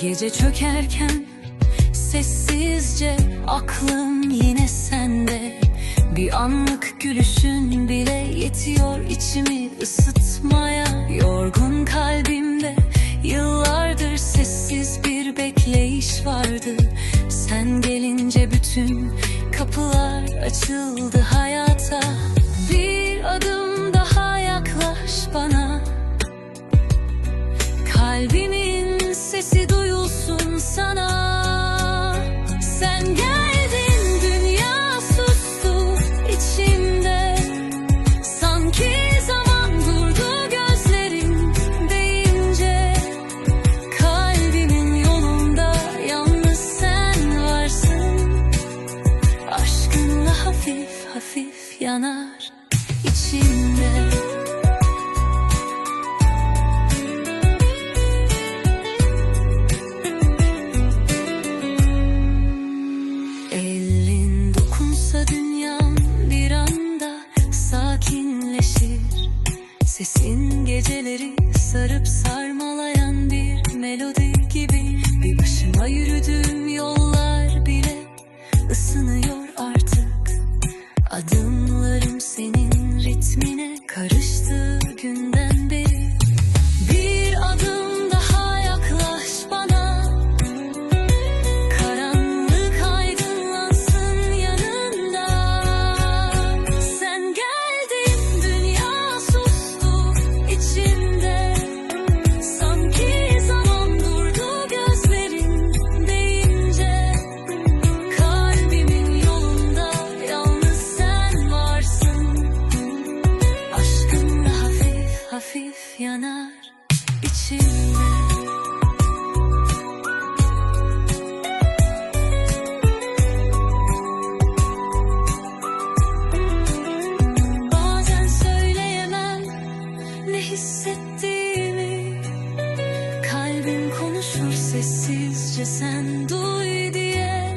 Gece çökerken sessizce aklım yine sende. Bir anlık gülüşün bile yetiyor içimi ısıtmaya. Yorgun kalbimde yıllardır sessiz bir bekleyiş vardı. Sen gelince bütün kapılar açıldı hayata. Bir adım daha yaklaş bana. Kalbimin sesi duyulsun sana. Sen geldin dünya sustu içimde. Sanki zaman durdu gözlerin deyince. Kalbimin yolunda yalnız sen varsın. Aşkınla hafif hafif yanar içimde sakinleşir Sesin geceleri sarıp sarmalayan bir melodi gibi. Bir başıma yürüdüğüm yollar bile ısınıyor artık. Adımlarım içimde. Söyleyemem ne hissettiğimi. Kalbim konuşur sessizce sen duy diye.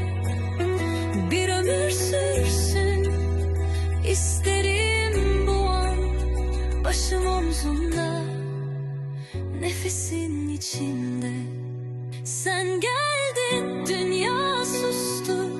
Bir ömür sürsün isterim nefesin içinde. Sen geldin dünya sustu